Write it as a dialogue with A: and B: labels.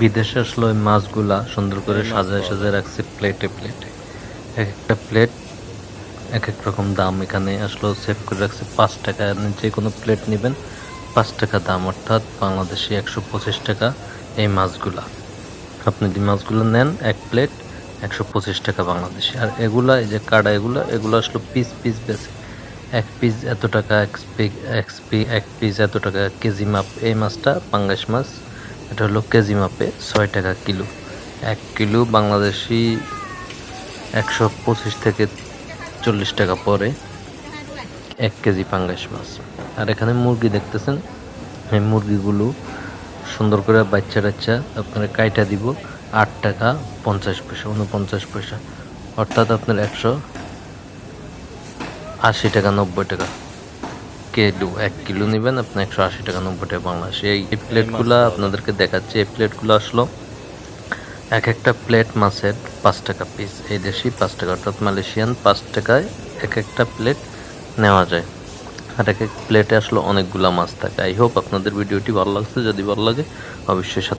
A: বিদেশে আসলে ওই মাছগুলা সুন্দর করে সাজায় সাজায় রাখছে প্লেটে প্লেটে এক একটা প্লেট এক এক রকম দাম। এখানে আসলে সেভ করে রাখছে পাঁচ টাকা। যে কোনো প্লেট নেবেন পাঁচ টাকা দাম। অর্থাৎ বাংলাদেশি একশো পঁচিশ টাকা এই মাছগুলা। আপনি যদি মাছগুলো নেন এক প্লেট একশো পঁচিশ টাকা বাংলাদেশি। আর এগুলা এই যে কাটা এগুলো এগুলো আসলে পিস পিস বেছে এক পিস এত টাকা এক পি এক পিস এত টাকা কেজি মাপ। এই মাছটা পাঙ্গাস মাছ এটা হলো কেজি মাপে ছয় টাকা কিলো। এক কিলো বাংলাদেশি একশো পঁচিশ থেকে চল্লিশ টাকা পরে এক কেজি পাঙ্গাস মাছ। আর এখানে মুরগি দেখতেছেন, এই মুরগিগুলো সুন্দর করে বাচ্চা টাচ্চা আপনারা কাইটা দিব আট টাকা পঞ্চাশ পয়সা, উনপঞ্চাশ পয়সা। অর্থাৎ আপনার একশো আশি টাকা, নব্বই টাকা। কিলো এক কিলো নেবেন। আপনি একশো আশি টাকা নব্বই টাকা বাংলাদেশ। এই প্লেটগুলো আপনাদেরকে দেখাচ্ছি। এই প্লেটগুলো আসলো এক একটা প্লেট মাছের পাঁচ টাকা পিস এই দেশি পাঁচ টাকা অর্থাৎ মালয়েশিয়ান পাঁচ টাকায় এক একটা প্লেট নেওয়া যায়। আর এক এক প্লেটে আসলে অনেকগুলা মাছ থাকে। আই হোপ আপনাদের ভিডিওটি ভালো লাগছে। যদি ভালো লাগে অবশ্যই